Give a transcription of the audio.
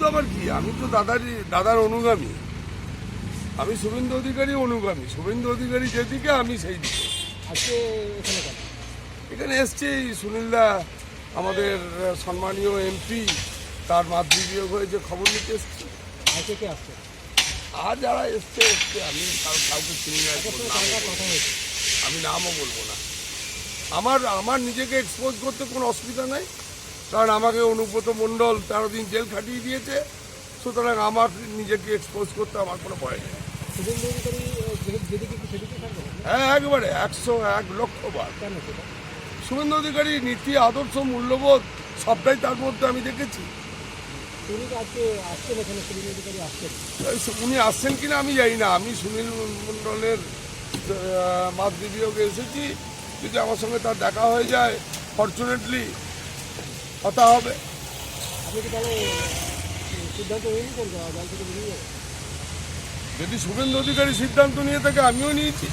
নেতৃত্ব আবার কি? আমি তো দাদারই দাদার অনুগামী। আমি শুভেন্দু অধিকারী অনুগামী। শুভেন্দু অধিকারী যেদিকে আমি সেই দিকে। আজকে এখানে এসছে সুনীলদা আমাদের সম্মানীয় এমপি তার মাতৃবিয়োগ হয়ে যে খবর নিতে এসছে। আজকে কে আসছে? আর যারা এসছে এসছে আমি কাউকে চিনি না হয়েছে আমি নামও বলব না। আমার আমার নিজেকে এক্সপোজ করতে কোনো অসুবিধা নাই। কারণ আমাকে অনুব্রত মণ্ডল তেরো দিন জেল খাটিয়ে দিয়েছে, সুতরাং আমার নিজেকে এক্সপোজ করতে আমার কোনো ভয় নেই? হ্যাঁ একবারে একশো এক লক্ষ বার। শুভেন্দু অধিকারী নীতি, আদর্শ, মূল্যবোধ, সবটাই তার মধ্যে আমি দেখেছি। উনি আসছেন কিনা আমি জানি না। আমি সুনীল মণ্ডলের মাতৃবিয়োগে এসেছি। যদি আমার সঙ্গে তার দেখা হয়ে যায় ফর্চুনেটলি কথা হবে। আপনি কি তাহলে সিদ্ধান্ত নিয়ে কোন থেকে বেরিয়ে যাবে যদি শুভেন্দু অধিকারী সিদ্ধান্ত নিয়ে থাকে আমিও নিয়েছি।